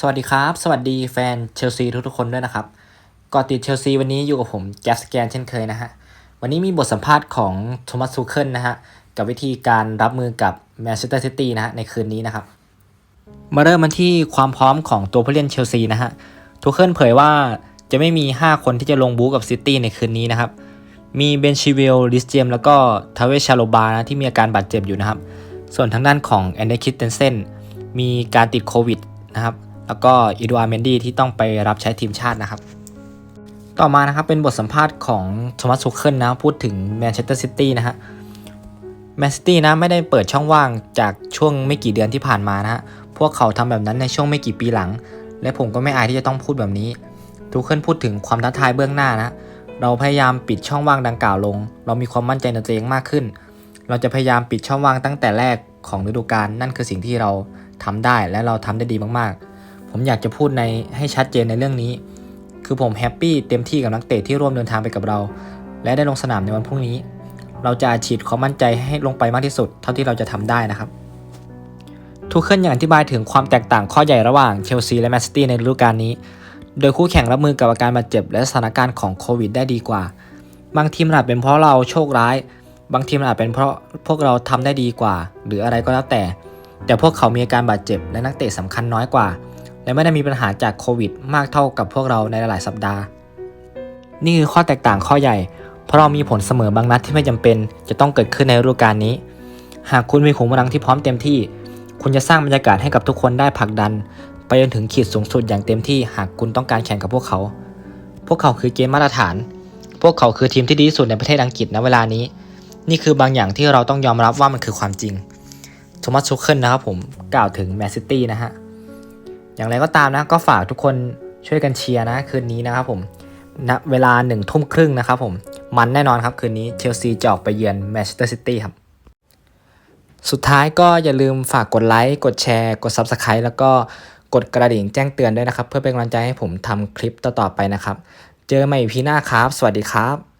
สวัสดีครับ สวัสดีแฟนเชลซีทุกๆคนด้วยนะครับก่อติดเชลซีวันนี้อยู่กับผมแก๊สแกนเช่นเคยนะฮะ วันนี้มีบทสัมภาษณ์ของโทมัสซูเคิลนะฮะ กับวิธีการรับมือกับแมนเชสเตอร์ซิตี้นะฮะในคืนนี้นะครับ มาเริ่มมันที่ความพร้อมของตัวผู้เล่นเชลซีนะฮะทูเคิลเผยว่าจะไม่มี 5 คนที่จะลงบู๊กับซิตี้ในคืนนี้นะครับ มีเบนชิเวลลิสเจมแล้วก็ทาเวชาโลบานะที่มีอาการบาดเจ็บอยู่นะครับ ส่วนทางด้านของแอนเดรคิสเตนเซนมีการติดโควิดนะครับ แล้วก็อีดูอาร์เมนดี้ที่ต้องไปรับใช้ทีมชาตินะครับ ต่อมานะครับเป็นบทสัมภาษณ์ของโทมัสซูเคิลนะพูดถึงแมนเชสเตอร์ซิตี้นะฮะแมนซิตี้นะไม่ได้เปิดช่องว่างจากช่วงไม่กี่เดือนที่ผ่านมานะฮะพวกเขาทำแบบนั้นในช่วงไม่กี่ปีหลัง และผมก็ไม่อายที่จะต้องพูดแบบนี้ทูเคิลพูดถึงความท้าทายเบื้องหน้านะเราพยายามปิดช่องว่างดังกล่าวลง เรามีความมั่นใจในตัวเองมากขึ้น เราจะพยายามปิดช่องว่างตั้งแต่แรกของฤดูกาลนั่นคือสิ่งที่เราทำได้และเราทำได้ดีมากๆ ผมอยากจะพูดในให้ชัดเจนในเรื่องนี้ คือผมแฮปปี้เต็มที่กับนักเตะที่ร่วมเดินทางไปกับเรา และได้ลงสนามในวันพรุ่งนี้ เราจะฉีดความมั่นใจให้ลงไปมากที่สุด เท่าที่เราจะทำได้นะครับ ทุกเคลื่อนยังอธิบายถึงความแตกต่างข้อใหญ่ระหว่างเชลซีและแมนซิตี้ในฤดูกาลนี้ โดยคู่แข่งรับมือกับอาการบาดเจ็บและสถานการณ์ของโควิดได้ดีกว่า บางทีมอาจเป็นเพราะเราโชคร้าย บางทีมอาจเป็นเพราะพวกเราทำได้ดีกว่า หรืออะไรก็แล้วแต่แต่พวกเขามีอาการบาดเจ็บและนักเตะสำคัญน้อยกว่า และไม่ได้มีปัญหาจากโควิด มากเท่ากับพวกเราในหลายสัปดาห์ นี่คือข้อแตกต่างข้อใหญ่ เพราะเรามีผลเสมอบางนัดที่ไม่จำเป็นจะต้องเกิดขึ้นในฤดูกาลนี้ หากคุณมีขุมกำลังที่พร้อมเต็มที่ คุณจะสร้างบรรยากาศให้กับทุกคนได้ผลักดัน ไปจนถึงขีดสูงสุดอย่างเต็มที่หากคุณต้องการแข่งกับพวกเขา พวกเขาคือเกมมาตรฐาน พวกเขาคือทีมที่ดีที่สุดในประเทศอังกฤษณเวลานี้ นี่คือบางอย่างที่เราต้องยอมรับว่ามันคือความจริงโทมัสชูเคิลนะครับผมกล่าวถึงแมนซิตี้นะฮะ อย่างไรก็ตามนะ ก็ฝากทุกคนช่วยกันเชียร์นะ คืนนี้นะครับผมณเวลาหนึ่งทุ่มครึ่งนะครับผม มันแน่นอนครับคืนนี้เชลซีจะออกไปเยือนแมนเชสเตอร์ซิตี้ครับ สุดท้ายก็อย่าลืมฝากกดไลค์ กดแชร์ กด Subscribe แล้วก็กดกระดิ่งแจ้งเตือนด้วยนะครับ เพื่อเป็นกำลังใจให้ผมทำคลิปต่อๆไปนะครับ เจอกันใหม่พีหน้าครับ สวัสดีครับ